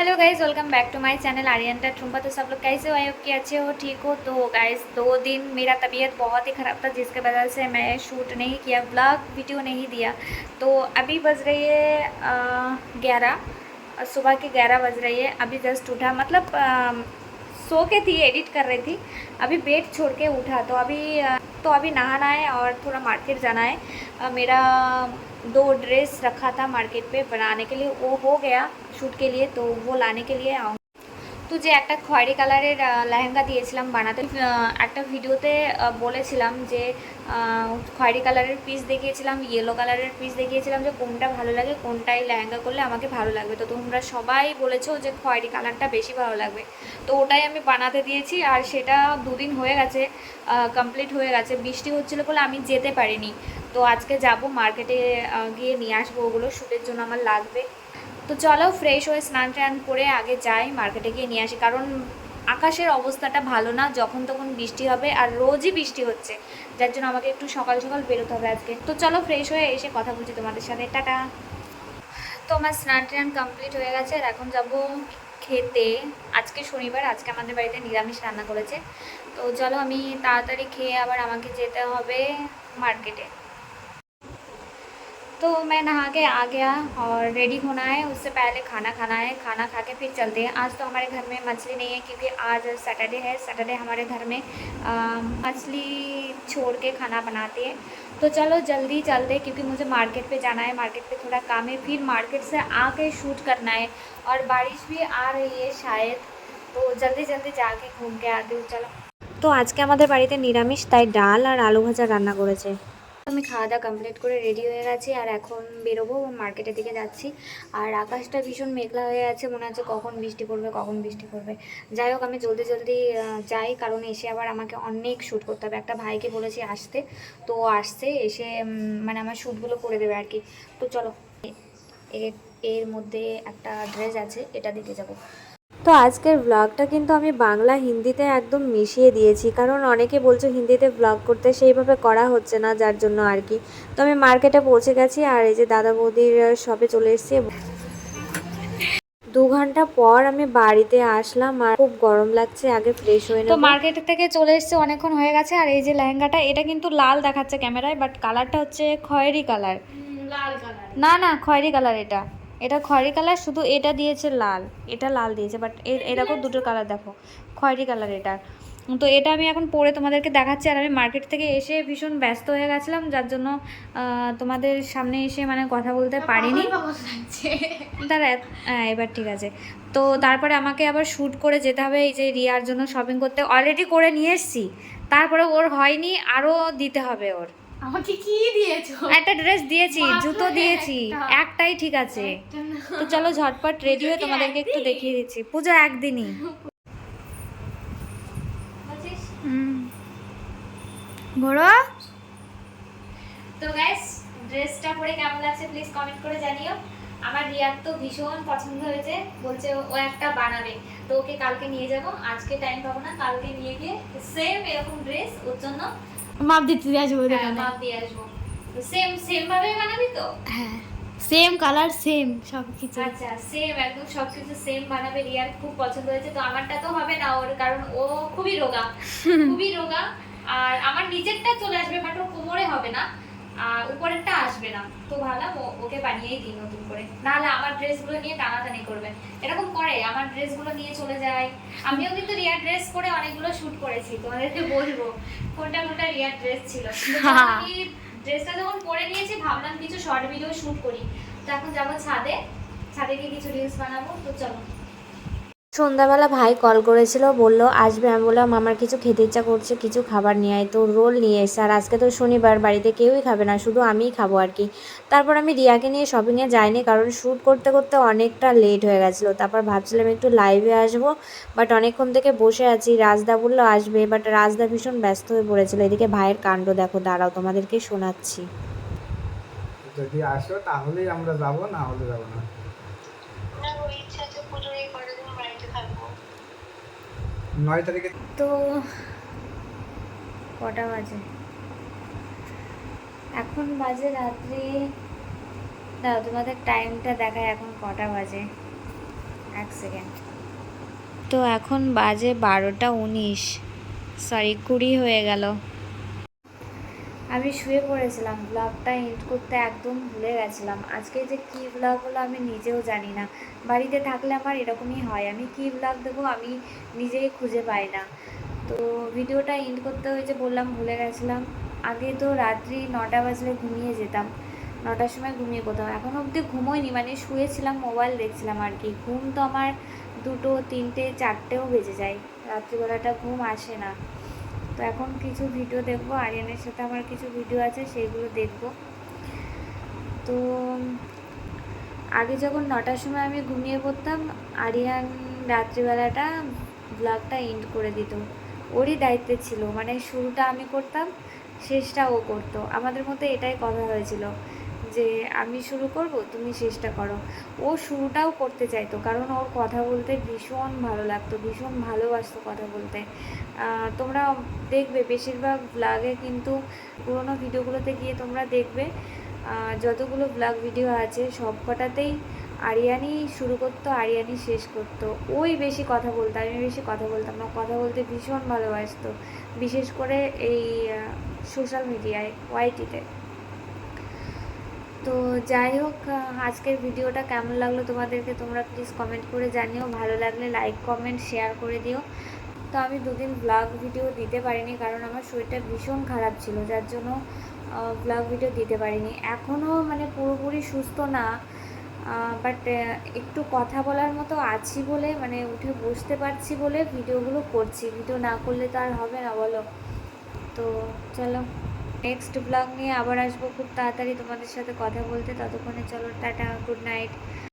Hello guys welcome back to my channel Aryan Thumpa तो सब लोग कैसे हो? हो कि अच्छे हो ठीक हो। तो गाइज़ दो दिन मेरा तबीयत बहुत ही ख़राब था जिसके वजह से मैं शूट नहीं किया ब्लॉग वीडियो नहीं दिया। तो अभी बज रही है ग्यारह सुबह के ग्यारह बज रही है। अभी जस्ट उठा मतलब अ, सो के थी एडिट कर रही थी। अभी बेड छोड़ के उठा तो अभी तो अभी नहाना है और थोड़ा मार्केट जाना है। अ, मेरा दो ड्रेस रखा था मार्केट पे बनाने के लिए, वो हो गया शूट के लिए तो वो लाने के लिए आऊँ তো যে একটা খয়েরি কালারের লেহেঙ্গা দিয়েছিলাম বানাতে। একটা ভিডিওতে বলেছিলাম যে খয়েরি কালারের পিস দেখিয়েছিলাম ইয়েলো কালারের পিস দেখিয়েছিলাম যে, কোনটা ভালো লাগে, কোনটাই লেহেঙ্গা করলে আমাকে ভালো লাগবে। তো তোমরা সবাই বলেছ যে, খয়েরি কালারটা বেশি ভালো লাগবে। তো ওটাই আমি বানাতে দিয়েছি আর সেটা দুদিন হয়ে গেছে কমপ্লিট হয়ে গেছে। বৃষ্টি হচ্ছিল বলে আমি যেতে পারিনি। তো আজকে যাব মার্কেটে গিয়ে নিয়ে আসব ওগুলো শ্যুটের জন্য আমার লাগবে। তো চলো ফ্রেশ হয়ে স্নান ট্যান করে আগে যাই মার্কেটে গিয়ে নিয়ে আসি। কারণ আকাশের অবস্থাটা ভালো না, যখন তখন বৃষ্টি হবে আর রোজই বৃষ্টি হচ্ছে। যার জন্য আমাকে একটু সকাল সকাল বেরোতে হবে আজকে। তো চলো ফ্রেশ হয়ে এসে কথা বলছি তোমাদের সাথে। টাটা! তো আমার স্নান টান কমপ্লিট হয়ে গেছে আর এখন যাব খেতে। আজকে শনিবার, আজকে আমাদের বাড়িতে নিরামিষ রান্না করেছে। তো চলো আমি তাড়াতাড়ি খেয়ে আবার আমাকে যেতে হবে মার্কেটে तो मैं नहा के आ गया और रेडी होना है उससे पहले खाना खाना है खाना खा के फिर चलते हैं आज तो हमारे घर में मछली नहीं है क्योंकि आज सैटरडे है सैटरडे हमारे घर में अ, मछली छोड़ के खाना बनाते हैं तो चलो जल्दी चलते हैं क्योंकि मुझे मार्केट पे जाना है मार्केट पे थोड़ा काम है फिर मार्केट से आके शूट करना है और बारिश भी आ रही है शायद तो जल्दी जल्दी जाके घूम के आती हूँ चलो তো আজকে আমাদের বাড়িতে নিরামিষ তাই ডাল আর আলু ভাজা রান্না করেছে আমি খাওয়া দাওয়া কমপ্লিট করে রেডি হয়ে গেছি আর এখন বেরোবো মার্কেটের দিকে যাচ্ছি। আর আকাশটা ভীষণ মেঘলা হয়ে আছে, মনে হচ্ছে কখন বৃষ্টি পড়বে, কখন বৃষ্টি পড়বে। যাই হোক, আমি জলদি জলদি যাই, কারণ এসে আবার আমাকে অনেক শ্যুট করতে হবে। একটা ভাইকে বলেছি আসতে, তো আসছে, এসে মানে আমার শ্যুটগুলো করে দেবে আর কি। তো চলো এর মধ্যে একটা ড্রেস আছে, এটা দিতে যাব। তো আজকের ব্লগটা কিন্তু আমি বাংলা হিন্দিতে একদম মিশিয়ে দিয়েছি। কারণ অনেকে বলছে হিন্দিতে ব্লগ করতে সেইভাবে করা হচ্ছে না যার জন্য আর কি। তো আমি মার্কেটে পৌঁছে গেছি আর এই যে দাদা বৌদির শপে চলে এসেছি। দু ঘণ্টা পর আমি বাড়িতে আসলাম আর খুব গরম লাগছে আগে ফ্রেশ হয়ে তো মার্কেট থেকে চলে এসেছে অনেকক্ষণ হয়ে গেছে। আর এই যে লেহেঙ্গাটা এটা কিন্তু লাল দেখাচ্ছে ক্যামেরায় বাট কালারটা হচ্ছে খয়েরি কালার লাল কালার না না খয়েরি কালার এটা। এটা খয়েরি কালার শুধু এটা দিয়েছে লাল এটা লাল দিয়েছে বাট এরকম দুটো কালার দেখো খয়েরি কালার এটা তো এটা আমি এখন পরে তোমাদেরকে দেখাচ্ছি আর আমি মার্কেট থেকে এসে ভীষণ ব্যস্ত হয়ে গেছিলাম যার জন্য তোমাদের সামনে এসে মানে কথা বলতে পারিনি। দাঁড়া হ্যাঁ এবার ঠিক আছে। তো তারপরে আমাকে আবার শ্যুট করে যেতে হবে এই যে রিয়ার জন্য শপিং করতে অলরেডি করে নিয়ে এসেছি। তারপরে ওর হয়নি আরও দিতে হবে ওর। আমাকে কি দিয়েছ? একটা ড্রেস দিয়েছি জুতো দিয়েছি একটাই ঠিক আছে। তো চলো ঝটপট রেডি হয়ে তোমাদেরকে একটু দেখিয়ে দিচ্ছি। পুজো একদিনই। বড়? তো গাইস ড্রেসটা পরে কেমন লাগছে প্লিজ কমেন্ট করে জানিও। আমার রিয়ার তো ভীষণ পছন্দ হয়েছে বলছে ও একটা বানাবে। তো ওকে কালকে নিয়ে যাব আজকে টাইম পাবো না কালকে নিয়ে গিয়ে সেম এরকম ড্রেস ওর জন্য। মাপ দিতে দিয়ে আসব হ্যাঁ, মাপ দিয়ে আসব। সেম সেম ভাবে বানাবি তো? হ্যাঁ সেম কালার সেম সব কিছু। আচ্ছা সেম একদম সব কিছু সেম বানাবে। রিয়ার খুব পছন্দ হয়েছে তো আমারটা তো হবে না ওর কারণ ও খুবই রোগা। খুবই রোগা। আর আমার নিজেরটা চলে আসবে বাট ও কোমরে হবে না। উপরেরটা আসবে না। তো ভাবলাম ওকে বানিয়েই দিই নতুন করে। নাহলে আমার ড্রেসগুলো নিয়ে টানাটানি করবে। এরকম করে আমার ড্রেসগুলো নিয়ে চলে যায়। আমিও কিন্তু রিয়ার ড্রেস করে অনেকগুলো শুট করেছি, তোমাদেরকে বলব। কোনটা কোনটা রিয়ার ড্রেস ছিল। আমি ড্রেসটা যখন পরে নিয়েছি, ভাবলাম কিছু শর্ট ভিডিও শুট করি। তো এখন যাব ছাদে। ছাদে গিয়ে কিছু রিলস বানাবো। তো চলো। সন্ধ্যাবেলা ভাই কল করেছিল বলল আসবে আমি বললাম আমার কিছু খেতে ইচ্ছা করছে কিছু খাবার নিয়ে আয় তো রোল নিয়ে এসে আর আজকে তো শনিবার বাড়িতে কেউই খাবে না শুধু আমিই খাব আর কি। তারপর আমি রিয়াকে নিয়ে শপিংয়ে যাইনি কারণ শ্যুট করতে করতে অনেকটা লেট হয়ে গেছিল। তারপর ভাবছিলাম একটু লাইভে আসব বাট অনেকক্ষণ থেকে বসে আছি। রাজদা বলল আসবে। বাট রাজদা ভীষণ ব্যস্ত হয়ে পড়েছিল। এদিকে ভাইয়ের কাণ্ড দেখো দাঁড়াও তোমাদেরকে শোনাচ্ছি। যদি আসো তাহলেই আমরা যাব না হলে যাব না না ওই ইচ্ছা আছে পুজোর এই কটা দিন বাড়িতে থাকব নয় তারিখে? তো কটা বাজে? এখন বাজে রাত্রি, দাও তোমাদের টাইমটা দেখায় এখন কটা বাজে? এক সেকেন্ড তো এখন বাজে বারোটা উনিশ। সরি, কুড়ি হয়ে গেল। আমি শুয়ে পড়েছিলাম ব্লগটা এন্ড করতে একদম ভুলে গেছিলাম। আজকে যে কী ব্লগ হলো আমি নিজেও জানি না। বাড়িতে থাকলে আমার এরকমই হয়, আমি কী ব্লগ দেবো আমি নিজেই খুঁজে পাই না। তো ভিডিওটা এন্ড করতে হয়েছে বললাম ভুলে গেছিলাম। আগে তো রাত্রি নটা বাজলে ঘুমিয়ে যেতাম। নটার সময় ঘুমিয়ে কোথাও এখন অবধি ঘুমোইনি মানে শুয়েছিলাম মোবাইল দেখছিলাম আর কি। ঘুম তো আমার দুটো, তিনটে, চারটেও বেজে যায়। রাত্রিবেলাটা ঘুম আসে না। তো এখন কিছু ভিডিও দেখব, আরিয়ানের সাথে আমার কিছু ভিডিও আছে সেইগুলো দেখব। তো, আগে যখন নটার সময় আমি ঘুমিয়ে পড়তাম, আরিয়ান রাত্রিবেলাটা ব্লগটা এন্ড করে দিত। ওরই দায়িত্বে ছিল মানে শুরুটা আমি করতাম, শেষটা ও করতো। আমাদের মধ্যে এটাই কথা হয়েছিল। যে আমি শুরু করব, তুমি শেষটা করো। ও শুরুটাও করতে চাইতো, কারণ ওর কথা বলতে ভীষণ ভালো লাগতো, ভীষণ ভালোবাসতো কথা বলতে। তোমরা দেখবে, বেশিরভাগ ব্লগে কিন্তু পুরোনো ভিডিওগুলোতে গিয়ে তোমরা দেখবে যতগুলো ব্লগ ভিডিও আছে সব কটাতেই আরিয়ানি শুরু করতো আরিয়ানি শেষ করতো। ওই বেশি কথা বলতো, আমি বেশি কথা বলতাম না, কথা বলতে ভীষণ ভালোবাসতো। বিশেষ করে এই সোশ্যাল মিডিয়ায় ওয়াইটিতে তো যাই হোক আজকের ভিডিওটা কেমন লাগল তোমাদেরকে তোমরা প্লিজ কমেন্ট করে জানিও। ভালো লাগলে লাইক কমেন্ট শেয়ার করে দিও। তো আমি দুদিন ব্লগ ভিডিও দিতে পারিনি কারণ আমার শরীরটা ভীষণ খারাপ ছিল, যার জন্য ব্লগ ভিডিও দিতে পারিনি। এখনও মানে পুরোপুরি সুস্থ না বাট একটু কথা বলার মতো আছি বলে মানে উঠে বসতে পারছি বলে ভিডিওগুলো করছি। ভিডিও না করলে তো আর হবে না বলো। তো চলো। নেক্সট ব্লগ নিয়ে আবার আসব। খুব তাড়াতাড়ি তোমাদের সাথে কথা বলতে। ততক্ষণে চলো টাটা গুড নাইট